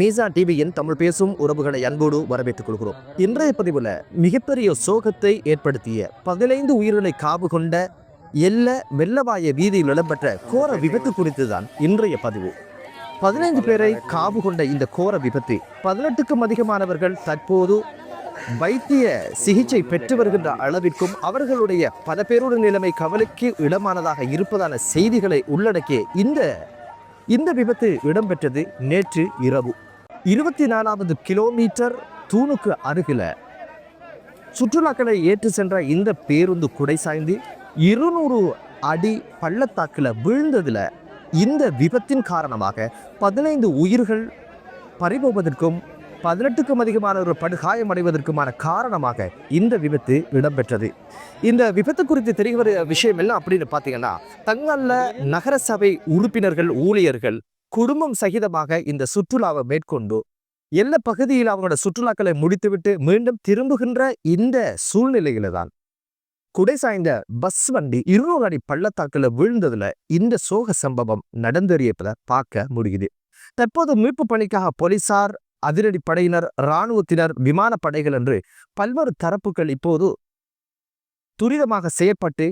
மீசா டிவியின் தமிழ் பேசும் உறவுகளை அன்போடு வரவேற்றுக் கொள்கிறோம். இன்றைய பதிவில் மிகப்பெரிய சோகத்தை ஏற்படுத்திய பதினைந்து உயிர்களை காவு கொண்ட எல்ல வெள்ளவாய வீதியில் இடம்பெற்ற கோர விபத்து குறித்து தான் இன்றைய பதிவு. பதினைந்து பேரை காவு கொண்ட இந்த கோர விபத்து பதினெட்டுக்கும் அதிகமானவர்கள் தற்போது வைத்திய சிகிச்சை பெற்று வருகின்ற அளவிற்கும் அவர்களுடைய பல பேருடைய நிலைமை கவலைக்கு இடமானதாக இருப்பதான செய்திகளை உள்ளடக்கிய இந்த இந்த விபத்து இடம்பெற்றது நேற்று இரவு. இருபத்தி நாலாவது கிலோமீட்டர் தூணுக்கு அருகில். சுற்றுலாக்களை ஏற்று சென்ற இந்த பேருந்து குடை சாய்ந்து இருநூறு அடி பள்ளத்தாக்கில் விழுந்ததில் இந்த விபத்தின் காரணமாக பதினைந்து உயிர்கள் பறிபோவதற்கும் பதினெட்டுக்கும் அதிகமானவர்கள் படுகாயமடைவதற்குமான காரணமாக இந்த விபத்து இடம்பெற்றது. இந்த விபத்து குறித்து தெரிய வர விஷயம் எல்லாம் அப்படின்னு பார்த்தீங்கன்னா தங்கள நகரசபை உறுப்பினர்கள் ஊழியர்கள் குடும்பம் சகிதமாக இந்த சுற்றுலாவை மேற்கொண்டு எல்லா பகுதியில் அவங்களோட சுற்றுலாக்களை முடித்துவிட்டு மீண்டும் திரும்புகின்ற இந்த சூழ்நிலையில தான் குடை சாய்ந்த பஸ் வண்டி இருநூறு அடி பள்ளத்தாக்குல விழுந்ததுல இந்த சோக சம்பவம் நடந்தறியப்பதை பார்க்க முடியுது. தற்போது மீட்பு பணிக்காக போலீசார் அதிரடி படையினர் இராணுவத்தினர் விமானப்படைகள் என்று பல்வேறு தரப்புகள் இப்போது துரிதமாக செயற்பட்டு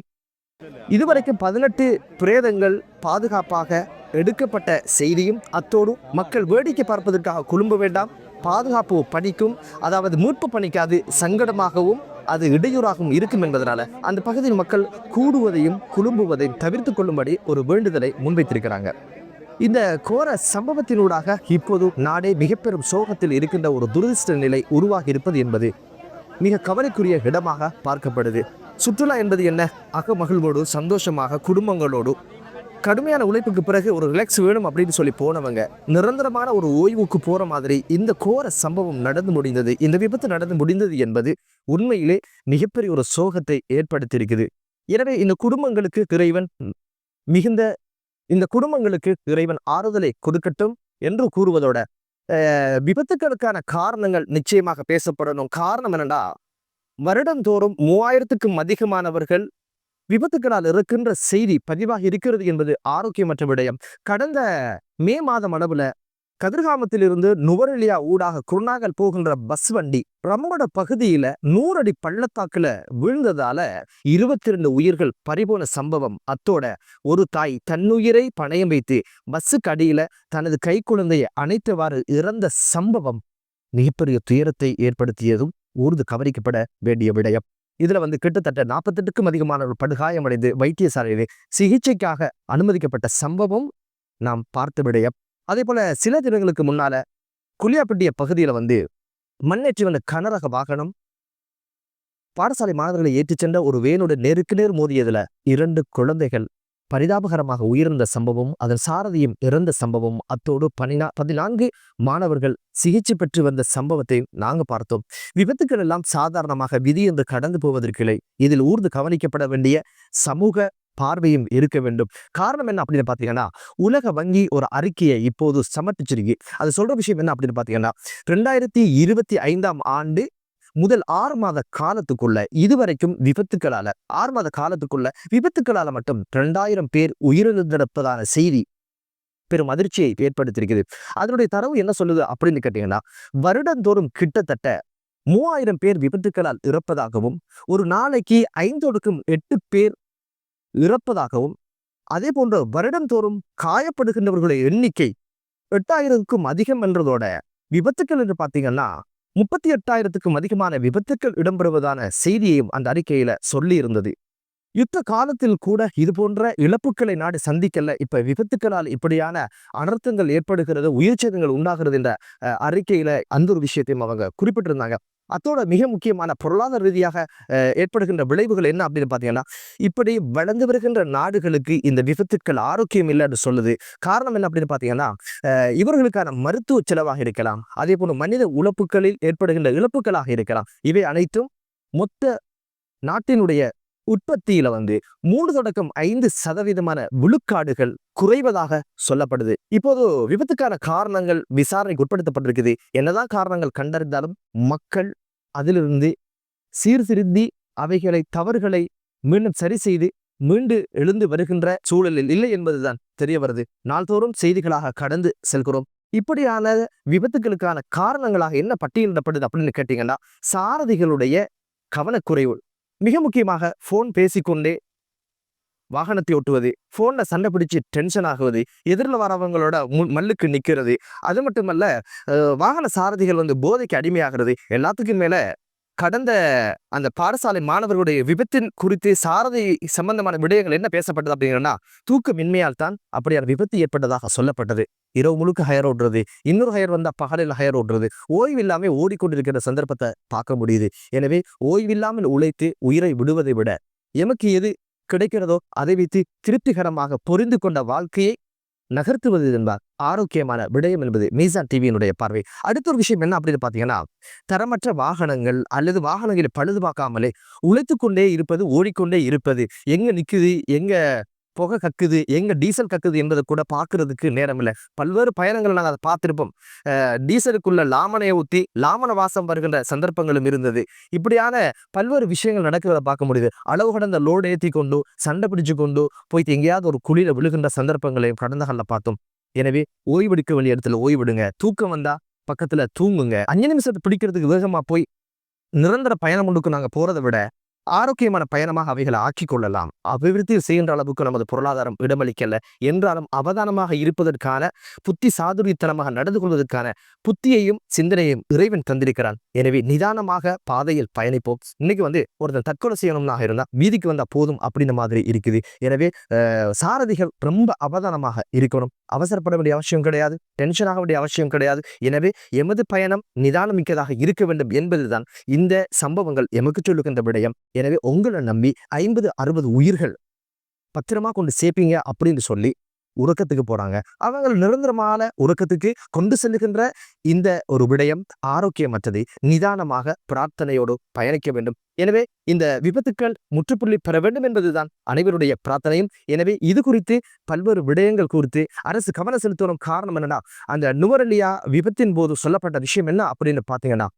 இதுவரைக்கும் பதினெட்டு பிரேதங்கள் பாதுகாப்பாக எடுக்கப்பட்ட செய்தியும் அத்தோடு மக்கள் வேடிக்கை பார்ப்பதற்காக குழும்ப வேண்டாம். பாதுகாப்பு பணிக்கும் அதாவது மீட்பு பணிக்கு அது சங்கடமாகவும் அது இடையூறாகவும் இருக்கும் என்பதனால அந்த பகுதியில் மக்கள் கூடுவதையும் குழும்புவதையும் தவிர்த்து கொள்ளும்படி ஒரு வேண்டுதலை முன்வைத்திருக்கிறாங்க. இந்த கோர சம்பவத்தினூடாக இப்போது நாடே மிகப்பெரும் சோகத்தில் இருக்கின்ற ஒரு துரதிருஷ்ட நிலை உருவாகி இருப்பது என்பது மிக கவலைக்குரிய இடமாக பார்க்கப்படுது. சுற்றுலா என்பது என்ன? அகமகிழ்வோடு சந்தோஷமாக குடும்பங்களோடு. கடுமையான உழைப்புக்கு பிறகு ஒரு ரிலாக்ஸ் வேணும் அப்படின்னு சொல்லி போனவங்க. நிரந்தரமான ஒரு ஓய்வுக்கு போகிற மாதிரி இந்த கோர சம்பவம் நடந்து முடிந்தது. இந்த விபத்து நடந்து முடிந்தது என்பது உண்மையிலே மிகப்பெரிய ஒரு சோகத்தை ஏற்படுத்தியிருக்குது. எனவே இந்த குடும்பங்களுக்கு இறைவன் மிகுந்த இந்த குடும்பங்களுக்கு இறைவன் ஆறுதலை கொடுக்கட்டும் என்று கூறுவதோட அஹ், விபத்துக்களுக்கான காரணங்கள் நிச்சயமாக பேசப்படணும். காரணம் என்னன்னா வருடந்தோறும் மூவாயிரத்துக்கும் அதிகமானவர்கள் விபத்துக்களால் இருக்கின்ற செய்தி பதிவாக இருக்கிறது என்பது ஆரோக்கியமற்ற விடயம். கடந்த மே மாதம் அளவுல கதிர்காமத்திலிருந்து நுவரெலியா ஊடாக குருநாகல் போகின்ற பஸ் வண்டி பிரம்மட பகுதியில நூறடி பள்ளத்தாக்குல விழுந்ததால இருபத்தி ரெண்டு உயிர்கள் பறிபோன சம்பவம். அத்தோட ஒரு தாய் தன்னுயிரை பணயம் வைத்து பஸ்ஸுக்கு அடியில தனது கை குழந்தையை அணைத்தவாறு இறந்த சம்பவம் மிகப்பெரிய துயரத்தை ஏற்படுத்தியதும் ஊர்ந்து கவனிக்கப்பட வேண்டிய விடயம். இதுல வந்து கிட்டத்தட்ட நாற்பத்தெட்டுக்கும் அதிகமானவர் படுகாயமடைந்து வைத்தியசாலையிலே சிகிச்சைக்காக அனுமதிக்கப்பட்ட சம்பவம் நாம் பார்த்த விடயம். அதே போல சில தினங்களுக்கு முன்னால குளியாப்பட்டிய பகுதியில் வந்து மண்ணேற்றி வந்த கனரக வாகனம் பாடசாலை மாணவர்களை ஏற்றிச் சென்ற ஒரு வேனோட நேருக்கு நேர் மோதியதில் இரண்டு குழந்தைகள். பரிதாபகரமாக உயிர்ந்த சம்பவம் அதன் சாரதியும் இறந்த சம்பவம் அத்தோடு பனினா பதினான்கு மாணவர்கள் சிகிச்சை பெற்று வந்த சம்பவத்தை நாங்கள் பார்த்தோம். விபத்துக்கள் எல்லாம் சாதாரணமாக விதி என்று கடந்து போவதற்கில்லை இதில் ஊர்ந்து கவனிக்கப்பட வேண்டிய சமூக பார்வையும் இருக்க வேண்டும். காரணம் என்ன அப்படின்னு பார்த்தீங்கன்னா உலக வங்கி ஒரு அறிக்கையை இப்போது சமர்ப்பிச்சிருக்கு. அது சொல்ற விஷயம் என்ன அப்படின்னு பார்த்தீங்கன்னா ரெண்டாயிரத்தி இருபத்தி ஐந்தாம் ஆண்டு முதல் ஆறு மாத காலத்துக்குள்ள இதுவரைக்கும் விபத்துக்களால ஆறு மாத காலத்துக்குள்ள விபத்துக்களால மட்டும் ரெண்டாயிரம் பேர் உயிரிழந்திருப்பதான செய்தி பெரும் அதிர்ச்சியை ஏற்படுத்தியிருக்குது. அதனுடைய தரவு என்ன சொல்லுது அப்படின்னு கேட்டீங்கன்னா வருடந்தோறும் கிட்டத்தட்ட மூவாயிரம் பேர் விபத்துக்களால் இறப்பதாகவும் ஒரு நாளைக்கு ஐந்தோடுக்கும் எட்டு பேர் இறப்பதாகவும் அதே போன்ற வருடந்தோறும் காயப்படுகின்றவர்களுடைய எண்ணிக்கை எட்டாயிரத்துக்கும் அதிகம் என்றதோட விபத்துக்கள் என்று பார்த்தீங்கன்னா முப்பத்தி எட்டாயிரத்துக்கும் அதிகமான விபத்துக்கள் இடம்பெறுவதான செய்தியையும் அந்த அறிக்கையில சொல்லி இருந்தது யுத்த காலத்தில் கூட இது போன்ற இழப்புகளை நாடு சந்திக்கல. இப்ப விபத்துக்களால் இப்படியான அனர்த்தங்கள் ஏற்படுகிறது உயிர் சேதங்கள் உண்டாகிறது என்ற அஹ், அறிக்கையில அந்த ஒரு விஷயத்தையும் அவங்க குறிப்பிட்டிருந்தாங்க. அத்தோட மிக முக்கியமான பொருளாதார ரீதியாக ஏற்படுகின்ற விளைவுகள் என்ன அப்படின்னு பார்த்தீங்கன்னா இப்படி வளர்ந்து வருகின்ற நாடுகளுக்கு இந்த விபத்துக்கள் ஆரோக்கியம் இல்லைன்னு சொல்லுது. காரணம் என்ன அப்படின்னு பார்த்தீங்கன்னா இவர்களுக்கான மருத்துவ செலவாக இருக்கலாம். அதே போல மனித உழப்புகளில் ஏற்படுகின்ற இழப்புகளாக இருக்கலாம். இவை அனைத்தும் மொத்த நாட்டினுடைய உற்பத்தியில வந்து மூணு தொடக்கம் ஐந்து சதவீதமான விழுக்காடுகள் குறைவதாக சொல்லப்படுது. இப்போது விபத்துக்கான காரணங்கள் விசாரணைக்கு உட்படுத்தப்பட்டிருக்குது. என்னதான் காரணங்கள் கண்டறிந்தாலும் மக்கள் அதிலிருந்து சீர்திருந்தி அவைகளை தவறுகளை மீண்டும் சரி செய்து மீண்டு எழுந்து வருகின்ற சூழலில் இல்லை என்பதுதான் தெரிய வருது. நாள்தோறும் செய்திகளாக கடந்து செல்கிறோம். இப்படியான விபத்துகளுக்கான காரணங்களாக என்ன பட்டியலிடப்படுது அப்படின்னு கேட்டீங்கன்னா சாரதிகளுடைய கவனக்குறைவு. மிக முக்கியமாக ஃபோன் பேசிக்கொண்டே வாகனத்தை ஓட்டுவது ஃபோனில் சண்டை பிடிச்சி டென்ஷன் ஆகுவது எதிரில் வரவங்களோட மு மல்லுக்கு நிற்கிறது அது மட்டுமல்ல வாகன சாரதிகள் வந்து போதைக்கு அடிமையாகிறது எல்லாத்துக்கும் மேலே கடந்த அந்த பாடசாலை மாணவர்களுடைய விபத்தின் குறித்து சாரதி சம்பந்தமான விடயங்கள் என்ன பேசப்பட்டது அப்படிங்கன்னா தூக்கமின்மையால் தான் அப்படியான விபத்து ஏற்பட்டதாக சொல்லப்பட்டது. இரவு முழுக்க ஹயர் ஓடுறது இன்னொரு ஹயர் வந்தால் பகலில் ஹயர் ஓடுறது ஓய்வு இல்லாமல் ஓடிக்கொண்டிருக்கிற சந்தர்ப்பத்தை பார்க்க முடியுது. எனவே ஓய்வில்லாமல் உழைத்து உயிரை விடுவதை விட எமக்கு எது கிடைக்கிறதோ அதை வைத்து திருப்திகரமாக பொரிந்து கொண்ட வாழ்க்கையை நகர்த்துவது என்பார் ஆரோக்கியமான விடயம் என்பது மீசான் டிவியினுடைய பார்வை. அடுத்த ஒரு விஷயம் என்ன அப்படின்னு பார்த்தீங்கன்னா தரமற்ற வாகனங்கள் அல்லது வாகனங்களை பழுது பார்க்காமலே உழைத்து கொண்டே இருப்பது ஓடிக்கொண்டே இருப்பது எங்கே நிற்குது எங்கே புகை கக்குது எங்கே டீசல் கக்குது என்பதை கூட பார்க்கறதுக்கு நேரம் இல்லை. பல்வேறு பயணங்கள் நாங்கள் அதை பார்த்துருப்போம். டீசலுக்குள்ள லாமனையை ஊற்றி லாமன வாசம் வருகின்ற சந்தர்ப்பங்களும் இருந்தது. இப்படியான பல்வேறு விஷயங்கள் நடக்கிறத பார்க்க முடியுது. அளவு கடந்த லோடு ஏற்றி கொண்டு சண்டை பிடிச்சு கொண்டு போயிட்டு எங்கேயாவது ஒரு குழியில விழுகின்ற சந்தர்ப்பங்களையும் கடந்த காலில் பார்த்தோம். எனவே ஓய்வெடுக்க வேண்டிய இடத்துல ஓய்வெடுங்க. தூக்கம் வந்தா பக்கத்துல தூங்குங்க. அஞ்சு நிமிஷத்தை பிடிக்கிறதுக்கு வேகமா போய் நிரந்தர பயணம் ஒன்றுக்கு நாங்கள் போகிறத விட ஆரோக்கியமான பயணமாக அவைகளை ஆக்கிக் கொள்ளலாம். அபிவிருத்தி செய்கின்ற அளவுக்கு நமது பொருளாதாரம் இடமளிக்கல. என்றாலும் அவதானமாக இருப்பதற்கான புத்தி சாதுரியத்தனமாக நடந்து கொள்வதற்கான புத்தியையும் சிந்தனையும் இறைவன் தந்திருக்கிறான். எனவே நிதானமாக பாதையில் பயணிப்போம். இன்னைக்கு வந்து ஒருத்தன் தற்கொலை செய்யணும்னாக இருந்தால் வீதிக்கு வந்தா போதும் அப்படின்ற மாதிரி இருக்குது. எனவே சாரதிகள் ரொம்ப அவதானமாக இருக்கணும். அவசரப்பட வேண்டிய அவசியம் கிடையாது டென்ஷன் ஆக வேண்டிய அவசியம் கிடையாது. எனவே எமது பயணம் நிதானமிக்கதாக இருக்க வேண்டும் என்பதுதான் இந்த சம்பவங்கள் எமக்கு சொல்லுகின்ற விடயம். எனவே உங்களை நம்பி ஐம்பது அறுபது உயிர்கள் பத்திரமா கொண்டு சேர்ப்பீங்க அப்படின்னு சொல்லி உறக்கத்துக்கு போறாங்க. அவங்க நிரந்தரமான உறக்கத்துக்கு கொண்டு செல்லுகின்ற இந்த ஒரு விடயம் ஆரோக்கியமற்றது. நிதானமாக பிரார்த்தனையோடு பயணிக்க வேண்டும். எனவே இந்த விபத்துக்கள் முற்றுப்புள்ளி பெற வேண்டும் என்பதுதான் அனைவருடைய பிரார்த்தனையும். எனவே இது குறித்து பல்வேறு விடயங்கள் குறித்து அரசு கவனம் செலுத்தணும் காரணம் என்னன்னா அந்த நுவரலியா விபத்தின் போது சொல்லப்பட்ட விஷயம் என்ன அப்படின்னு பார்த்தீங்கன்னா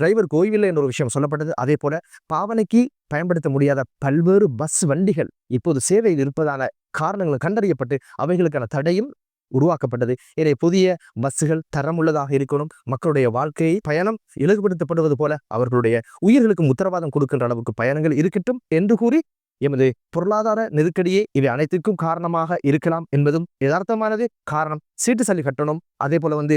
டிரைவர் ஓய்வில்லை என்ற ஒரு விஷயம் சொல்லப்பட்டது. அதே போல பாவனைக்கு பயன்படுத்த முடியாத பல்வேறு பஸ் வண்டிகள் இப்போது சேவையில் இருப்பதான காரணங்கள் கண்டறியப்பட்டு அவைகளுக்கான தடையும் உருவாக்கப்பட்டது. எனவே புதிய பஸ்ஸுகள் தரமுள்ளதாக இருக்கணும். மக்களுடைய வாழ்க்கையை பயணம் இலகுபடுத்தப்படுவது போல அவர்களுடைய உயிர்களுக்கும் உத்தரவாதம் கொடுக்கின்ற அளவுக்கு பயணங்கள் இருக்கட்டும் என்று கூறி எமது பொருளாதார நெருக்கடியே இவை அனைத்திற்கும் காரணமாக இருக்கலாம் என்பதும் யதார்த்தமானது. காரணம் சீட்டு சல்லி கட்டணும் அதே போல வந்து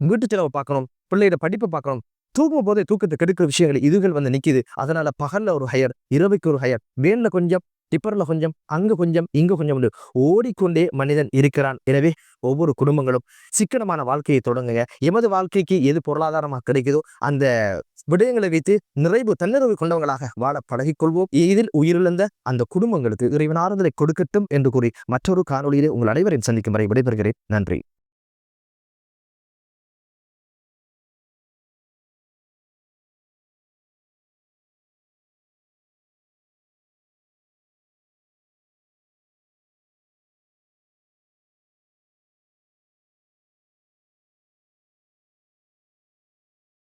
வீட்டு செலவை பார்க்கணும் பிள்ளையோட படிப்பை பார்க்கணும். தூங்கும் போதே தூக்கத்தை கெடுக்கிற விஷயங்கள் இதுகள் வந்து நிக்குது. அதனால பகல்ல ஒரு ஹையர் இரவுக்கு ஒரு ஹையர் வேன்ல கொஞ்சம் டிப்பரில் கொஞ்சம் அங்கே கொஞ்சம் இங்கே கொஞ்சம் என்று ஓடிக்கொண்டே மனிதன் இருக்கிறான். எனவே ஒவ்வொரு குடும்பங்களும் சிக்கனமான வாழ்க்கையை தொடங்குங்க. எமது வாழ்க்கைக்கு எது பொருளாதாரமாக கிடைக்குதோ அந்த விடயங்களை வைத்து நிறைவு தன்னிறைவு கொண்டவங்களாக வாழ பழகிக்கொள்வோம். இதில் உயிரிழந்த அந்த குடும்பங்களுக்கு இறைவன் ஆறுதலை கொடுக்கட்டும் என்று கூறி மற்றொரு காணொளியிலே உங்கள் அனைவரையும் சந்திக்கும் வரை விடைபெறுகிறேன். நன்றி.